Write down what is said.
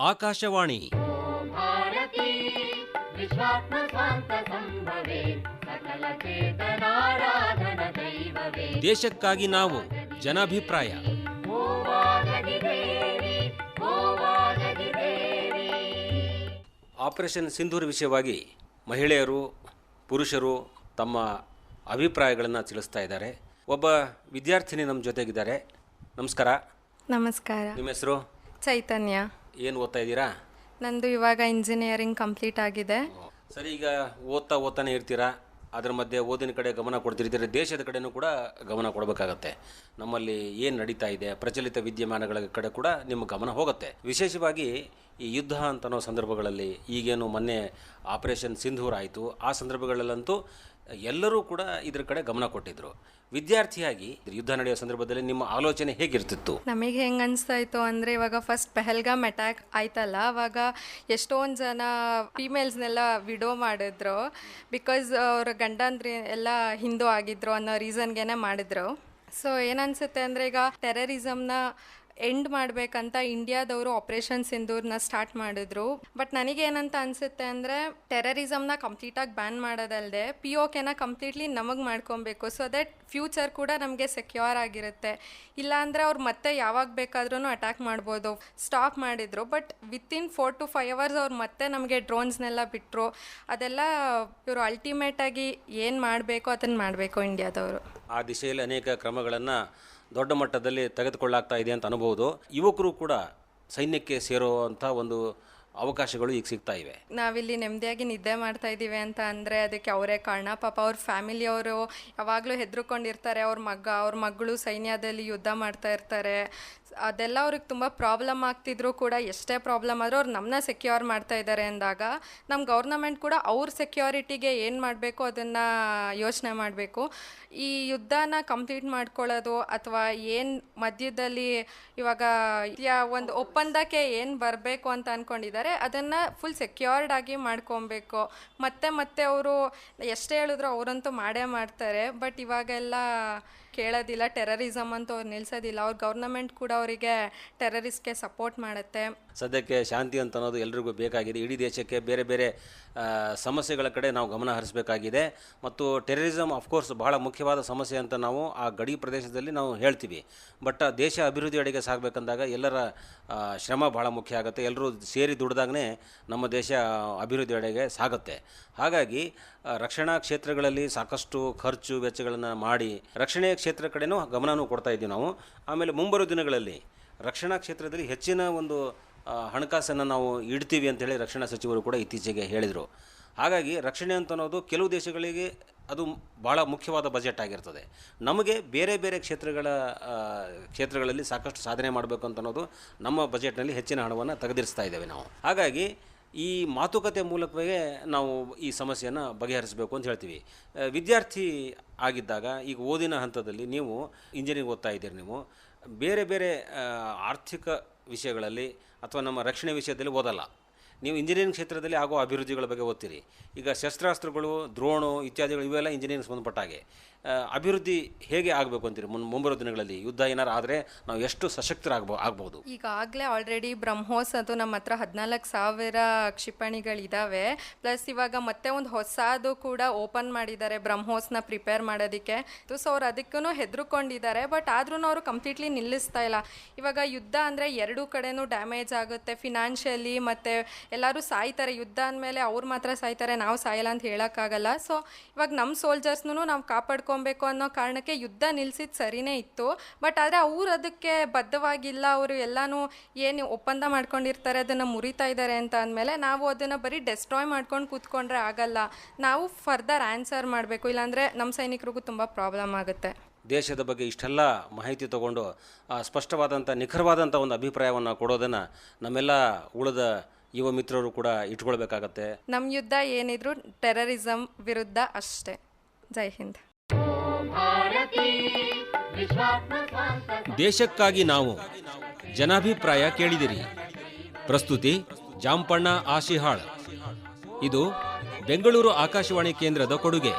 ಆಕಾಶವಾಣಿ. ದೇಶಕ್ಕಾಗಿ ನಾವು ಜನಾಭಿಪ್ರಾಯ. ಆಪರೇಷನ್ ಸಿಂಧೂರ್ ವಿಷಯವಾಗಿ ಮಹಿಳೆಯರು ಪುರುಷರು ತಮ್ಮ ಅಭಿಪ್ರಾಯಗಳನ್ನು ತಿಳಿಸ್ತಾ ಇದ್ದಾರೆ. ಒಬ್ಬ ವಿದ್ಯಾರ್ಥಿನಿ ನಮ್ಮ ಜೊತೆಗಿದ್ದಾರೆ. ನಮಸ್ಕಾರ. ನಮಸ್ಕಾರ. ನಿಮ್ಮ ಹೆಸರು? ಚೈತನ್ಯ. ಏನು ಓದ್ತಾ ಇದ್ದೀರಾ? ನಂದು ಇವಾಗ ಇಂಜಿನಿಯರಿಂಗ್ ಕಂಪ್ಲೀಟ್ ಆಗಿದೆ. ಸರಿ ಈಗ ಓದ್ತಾ ಓದ್ತಾನೆ ಇರ್ತೀರಾ? ಅದರ ಮಧ್ಯೆ ಓದಿನ ಕಡೆ ಗಮನ ಕೊಡ್ತಿರ್ತೀರಿ? ದೇಶದ ಕಡೆನೂ ಕೂಡ ಗಮನ ಕೊಡಬೇಕಾಗತ್ತೆ. ನಮ್ಮಲ್ಲಿ ಏನು ನಡೀತಾ ಇದೆ? ಪ್ರಚಲಿತ ವಿದ್ಯಮಾನಗಳ ಕಡೆ ಕೂಡ ನಿಮ್ಮ ಗಮನ ಹೋಗುತ್ತೆ. ವಿಶೇಷವಾಗಿ ಈ ಯುದ್ಧ ಅಂತನೋ ಸಂದರ್ಭಗಳಲ್ಲಿ ಈಗೇನು ಮೊನ್ನೆ ಆಪರೇಷನ್ ಸಿಂಧೂರ್ ಆಯಿತು. ಆ ಸಂದರ್ಭಗಳಲ್ಲಂತೂ ಎಲ್ಲರೂ ಕೂಡ ಇದ್ರ ಕಡೆ ಗಮನ ಕೊಟ್ಟಿದ್ರು. ವಿದ್ಯಾರ್ಥಿಯಾಗಿ ಯುದ್ಧ ನಡೆಯುವ ಸಂದರ್ಭದಲ್ಲಿ ನಿಮ್ಮ ಆಲೋಚನೆ ಹೇಗಿರ್ತಿತ್ತು? ನಮಗೆ ಹೆಂಗೆ ಇತ್ತು ಅಂದರೆ ಇವಾಗ ಫಸ್ಟ್ ಪೆಹಲ್ಗಾಮ್ ಅಟ್ಯಾಕ್ ಆಯ್ತಲ್ಲ, ಅವಾಗ ಎಷ್ಟೊಂದು ಜನ ಫೀಮೇಲ್ಸ್ನೆಲ್ಲ ವಿಡೋ ಮಾಡಿದ್ರು. ಬಿಕಾಸ್ ಅವ್ರ ಗಂಡಂದ್ರೆ ಎಲ್ಲ ಹಿಂದೂ ಆಗಿದ್ರು ಅನ್ನೋ ರೀಸನ್ಗೆನೆ ಮಾಡಿದ್ರು. ಸೊ ಏನನ್ಸುತ್ತೆ ಅಂದರೆ ಈಗ ಟೆರರಿಸಮ್ನ ಎಂಡ್ ಮಾಡಬೇಕಂತ ಇಂಡಿಯಾದವರು ಆಪರೇಷನ್ ಸಿಂಧೂರ್ನ ಸ್ಟಾರ್ಟ್ ಮಾಡಿದ್ರು. ಬಟ್ ನನಗೇನಂತ ಅನಿಸುತ್ತೆ ಅಂದರೆ ಟೆರರಿಸಮ್ನ ಕಂಪ್ಲೀಟಾಗಿ ಬ್ಯಾನ್ ಮಾಡೋದಲ್ಲದೆ ಪಿ ಓ ಕೆನ ಕಂಪ್ಲೀಟ್ಲಿ ನಮಗೆ ಮಾಡ್ಕೊಬೇಕು. ಸೊ ದಟ್ ಫ್ಯೂಚರ್ ಕೂಡ ನಮಗೆ ಸೆಕ್ಯೂರ್ ಆಗಿರುತ್ತೆ. ಇಲ್ಲಾಂದರೆ ಅವ್ರು ಮತ್ತೆ ಯಾವಾಗ ಬೇಕಾದ್ರೂ ಅಟ್ಯಾಕ್ ಮಾಡ್ಬೋದು. ಸ್ಟಾಪ್ ಮಾಡಿದ್ರು. But within four to five hours ಅವ್ರು ಮತ್ತೆ ನಮಗೆ ಡ್ರೋನ್ಸ್ನೆಲ್ಲ ಬಿಟ್ಟರು ಅದೆಲ್ಲ ಇವರು ಅಲ್ಟಿಮೇಟಾಗಿ ಏನು ಮಾಡಬೇಕು ಅದನ್ನು ಮಾಡಬೇಕು ಇಂಡಿಯಾದವರು. ಆ ದಿಶೆಯಲ್ಲಿ ಅನೇಕ ಕ್ರಮಗಳನ್ನು ದೊಡ್ಡ ಮಟ್ಟದಲ್ಲಿ ತೆಗೆದುಕೊಳ್ಳಾಗ್ತಾ ಇದೆ ಅಂತ ಅನ್ಬೋದು. ಯುವಕರು ಕೂಡ ಸೈನ್ಯಕ್ಕೆ ಸೇರುವಂಥ ಒಂದು ಅವಕಾಶಗಳು ಈಗ ಸಿಗ್ತಾ ಇವೆ. ನಾವಿಲ್ಲಿ ನೆಮ್ಮದಿಯಾಗಿ ನಿದ್ದೆ ಮಾಡ್ತಾ ಇದ್ದೀವಿ ಅಂತ ಅಂದರೆ ಅದಕ್ಕೆ ಅವರೇ ಕಾರಣ. ಪಾಪ ಅವ್ರ ಫ್ಯಾಮಿಲಿಯವರು ಯಾವಾಗಲೂ ಹೆದರ್ಕೊಂಡಿರ್ತಾರೆ. ಅವ್ರ ಮಗ, ಅವ್ರ ಮಗಳು ಸೈನ್ಯದಲ್ಲಿ ಯುದ್ಧ ಮಾಡ್ತಾ ಇರ್ತಾರೆ. ಅದೆಲ್ಲ ಅವ್ರಿಗೆ ತುಂಬ ಪ್ರಾಬ್ಲಮ್ ಆಗ್ತಿದ್ರು ಕೂಡ. ಎಷ್ಟೇ ಪ್ರಾಬ್ಲಮ್ ಆದರೂ ಅವ್ರು ನಮ್ಮನ್ನ ಸೆಕ್ಯೂರ್ ಮಾಡ್ತಾ ಇದ್ದಾರೆ ಅಂದಾಗ ನಮ್ಮ ಗೌರ್ನಮೆಂಟ್ ಕೂಡ ಅವ್ರ ಸೆಕ್ಯೂರಿಟಿಗೆ ಏನು ಮಾಡಬೇಕು ಅದನ್ನು ಯೋಚನೆ ಮಾಡಬೇಕು. ಈ ಯುದ್ಧನ ಕಂಪ್ಲೀಟ್ ಮಾಡ್ಕೊಳ್ಳೋದು ಅಥವಾ ಏನು ಮಧ್ಯದಲ್ಲಿ ಇವಾಗ ಒಂದು ಒಪ್ಪಂದಕ್ಕೆ ಏನು ಬರಬೇಕು ಅಂತ ಅಂದ್ಕೊಂಡಿದ್ದಾರೆ ಅದನ್ನು ಫುಲ್ ಸೆಕ್ಯೂರ್ಡ್ ಆಗಿ ಮಾಡ್ಕೊಬೇಕು. ಮತ್ತೆ ಮತ್ತೆ ಅವರು ಎಷ್ಟೇ ಹೇಳಿದ್ರು ಅವರಂತೂ ಮಾಡೇ ಮಾಡ್ತಾರೆ. ಬಟ್ ಇವಾಗೆಲ್ಲ ಕೇಳೋದಿಲ್ಲ ಟೆರರಿಸಮ್ ಅಂತ ಅವ್ರು ನಿಲ್ಸೋದಿಲ್ಲ. ಅವ್ರ ಗೌರ್ನಮೆಂಟ್ ಕೂಡ ಅವರಿಗೆ ಟೆರರಿಸ್ಟ್ಗೆ ಸಪೋರ್ಟ್ ಮಾಡುತ್ತೆ. ಸದ್ಯಕ್ಕೆ ಶಾಂತಿ ಅಂತ ಅನ್ನೋದು ಎಲ್ರಿಗೂ ಬೇಕಾಗಿದೆ. ಇಡೀ ದೇಶಕ್ಕೆ ಬೇರೆ ಬೇರೆ ಸಮಸ್ಯೆಗಳ ಕಡೆ ನಾವು ಗಮನ ಹರಿಸಬೇಕಾಗಿದೆ. ಮತ್ತು ಟೆರರಿಸಮ್ ಅಫ್ಕೋರ್ಸ್ ಬಹಳ ಮುಖ್ಯವಾದ ಸಮಸ್ಯೆ ಅಂತ ನಾವು ಆ ಗಡಿ ಪ್ರದೇಶದಲ್ಲಿ ನಾವು ಹೇಳ್ತೀವಿ. ಬಟ್ ದೇಶ ಅಭಿವೃದ್ಧಿ ಅಡೆಗೆ ಸಾಗಬೇಕಂದಾಗ ಎಲ್ಲರ ಶ್ರಮ ಬಹಳ ಮುಖ್ಯ ಆಗುತ್ತೆ. ಎಲ್ಲರೂ ಸೇರಿ ದುಡ್ದಾಗನೇ ನಮ್ಮ ದೇಶ ಅಭಿವೃದ್ಧಿ ಅಡಿಗೆ ಸಾಗುತ್ತೆ. ಹಾಗಾಗಿ ರಕ್ಷಣಾ ಕ್ಷೇತ್ರಗಳಲ್ಲಿ ಸಾಕಷ್ಟು ಖರ್ಚು ವೆಚ್ಚಗಳನ್ನು ಮಾಡಿ, ರಕ್ಷಣೆಯ ಕ್ಷೇತ್ರ ಕಡೆನೂ ಗಮನವೂ ಕೊಡ್ತಾ ಇದ್ದೀವಿ ನಾವು. ಆಮೇಲೆ ಮುಂಬರುವ ದಿನಗಳಲ್ಲಿ ರಕ್ಷಣಾ ಕ್ಷೇತ್ರದಲ್ಲಿ ಹೆಚ್ಚಿನ ಒಂದು ಹಣಕಾಸನ್ನು ನಾವು ಇಡ್ತೀವಿ ಅಂತೇಳಿ ರಕ್ಷಣಾ ಸಚಿವರು ಕೂಡ ಇತ್ತೀಚೆಗೆ ಹೇಳಿದರು. ಹಾಗಾಗಿ ರಕ್ಷಣೆ ಅಂತ ಅನ್ನೋದು ಕೆಲವು ದೇಶಗಳಿಗೆ ಅದು ಭಾಳ ಮುಖ್ಯವಾದ ಬಜೆಟ್ ಆಗಿರ್ತದೆ. ನಮಗೆ ಬೇರೆ ಬೇರೆ ಕ್ಷೇತ್ರಗಳ ಕ್ಷೇತ್ರಗಳಲ್ಲಿ ಸಾಕಷ್ಟು ಸಾಧನೆ ಮಾಡಬೇಕು ಅಂತ ಅನ್ನೋದು ನಮ್ಮ ಬಜೆಟ್ನಲ್ಲಿ ಹೆಚ್ಚಿನ ಹಣವನ್ನು ತೆಗೆದಿರಿಸ್ತಾ ಇದ್ದೇವೆ ನಾವು. ಹಾಗಾಗಿ ಈ ಮಾತುಕತೆ ಮೂಲಕವೇ ನಾವು ಈ ಸಮಸ್ಯೆಯನ್ನು ಬಗೆಹರಿಸಬೇಕು ಅಂತ ಹೇಳ್ತೀವಿ. ವಿದ್ಯಾರ್ಥಿ ಆಗಿದ್ದಾಗ, ಈಗ ಓದಿನ ಹಂತದಲ್ಲಿ ನೀವು ಇಂಜಿನಿಯರಿಂಗ್ ಓದ್ತಾ ಇದ್ದೀರಿ ನೀವು. ಬೇರೆ ಬೇರೆ ಆರ್ಥಿಕ ವಿಷಯಗಳಲ್ಲಿ ಅಥವಾ ನಮ್ಮ ರಕ್ಷಣೆ ವಿಷಯದಲ್ಲಿ ಓದಲ್ಲ. ನೀವು ಇಂಜಿನಿಯರಿಂಗ್ ಕ್ಷೇತ್ರದಲ್ಲಿ ಆಗೋ ಅಭಿವೃದ್ಧಿಗಳ ಬಗ್ಗೆ ಓದ್ತೀರಿ. ಈಗ ಶಸ್ತ್ರಾಸ್ತ್ರಗಳು, ದ್ರೋಣು ಇತ್ಯಾದಿಗಳು ಇವೆಲ್ಲ ಇಂಜಿನಿಯರಿಂಗ್ ಸಂಬಂಧಪಟ್ಟ ಹಾಗೆ. ಅಭಿವೃದ್ಧಿ ಹೇಗೆ ಆಗಬೇಕು ಅಂತೀರಿ ಮುನ್ ಮುಂಬರೋ ದಿನಗಳಲ್ಲಿ? ಯುದ್ಧ ಏನಾರು ಆದರೆ ನಾವು ಎಷ್ಟು ಸಶಕ್ತರಾಗಬೋ, ಆಗ್ಬೋದು? ಈಗಾಗಲೇ ಆಲ್ರೆಡಿ ಬ್ರಹ್ಮೋಸ್ ಅದು ನಮ್ಮ ಹತ್ರ ಹದಿನಾಲ್ಕು ಸಾವಿರ ಕ್ಷಿಪಣಿಗಳಿದ್ದಾವೆ ಪ್ಲಸ್ ಇವಾಗ ಮತ್ತೆ ಒಂದು ಹೊಸದು ಕೂಡ ಓಪನ್ ಮಾಡಿದ್ದಾರೆ ಬ್ರಹ್ಮೋಸ್ನ ಪ್ರಿಪೇರ್ ಮಾಡೋದಕ್ಕೆ. ಸೊ ಅವ್ರು ಅದಕ್ಕೂ ಹೆದರ್ಕೊಂಡಿದ್ದಾರೆ, ಬಟ್ ಆದ್ರೂ ಅವರು ಕಂಪ್ಲೀಟ್ಲಿ ನಿಲ್ಲಿಸ್ತಾ ಇಲ್ಲ. ಇವಾಗ ಯುದ್ಧ ಅಂದರೆ ಎರಡೂ ಕಡೆನೂ ಡ್ಯಾಮೇಜ್ ಆಗುತ್ತೆ. ಫಿನಾನ್ಷಿಯಲಿ ಮತ್ತು ಎಲ್ಲರೂ ಸಾಯ್ತಾರೆ, ಯುದ್ಧ ಅಂದಮೇಲೆ ಅವ್ರು ಮಾತ್ರ ಸಾಯ್ತಾರೆ, ನಾವು ಸಾಯಲ್ಲ ಅಂತ ಹೇಳೋಕ್ಕಾಗಲ್ಲ. ಸೊ ಇವಾಗ ನಮ್ಮ ಸೋಲ್ಜರ್ಸ್ನೂ ನಾವು ಕಾಪಾಡ್ಕೊಬೇಕು ಅನ್ನೋ ಕಾರಣಕ್ಕೆ ಯುದ್ಧ ನಿಲ್ಸಿದ್ದು ಸರಿನೇ ಇತ್ತು. ಬಟ್ ಆದರೆ ಅವ್ರು ಅದಕ್ಕೆ ಬದ್ಧವಾಗಿಲ್ಲ, ಅವರು ಎಲ್ಲನೂ ಏನು ಒಪ್ಪಂದ ಮಾಡ್ಕೊಂಡಿರ್ತಾರೆ, ಅದನ್ನು ಮುರಿತಾ ಇದ್ದಾರೆ ಅಂತ ಅಂದಮೇಲೆ ನಾವು ಅದನ್ನು ಬರೀ ಡೆಸ್ಟ್ರಾಯ್ ಮಾಡ್ಕೊಂಡು ಕೂತ್ಕೊಂಡ್ರೆ ಆಗಲ್ಲ. ನಾವು ಫರ್ದರ್ ಆನ್ಸರ್ ಮಾಡಬೇಕು. ಇಲ್ಲಾಂದರೆ ನಮ್ಮ ಸೈನಿಕರಿಗೂ ತುಂಬ ಪ್ರಾಬ್ಲಮ್ ಆಗುತ್ತೆ. ದೇಶದ ಬಗ್ಗೆ ಇಷ್ಟೆಲ್ಲ ಮಾಹಿತಿ ತಗೊಂಡು ಸ್ಪಷ್ಟವಾದಂಥ ನಿಖರವಾದಂಥ ಒಂದು ಅಭಿಪ್ರಾಯವನ್ನು ಕೊಡೋದನ್ನು ನಮ್ಮೆಲ್ಲ ಉಳಿದ ಯುವ ಮಿತ್ರರು ಕೂಡ ಇಟ್ಕೊಳ್ಬೇಕಾಗತ್ತೆ. ನಮ್ಮ ಯುದ್ಧ ಏನಿದ್ರು ಟೆರರಿಸಂ ವಿರುದ್ಧ ಅಷ್ಟೇ. ಜೈ ಹಿಂದ್. ದೇಶಕ್ಕಾಗಿ ನಾವು ಜನಾಭಿಪ್ರಾಯ ಕೇಳಿದಿರಿ. ಪ್ರಸ್ತುತಿ ಜಾಂಪಣ್ಣ ಆಶಿಹಾಳ್. ಇದು ಬೆಂಗಳೂರು ಆಕಾಶವಾಣಿ ಕೇಂದ್ರದ ಕೊಡುಗೆ.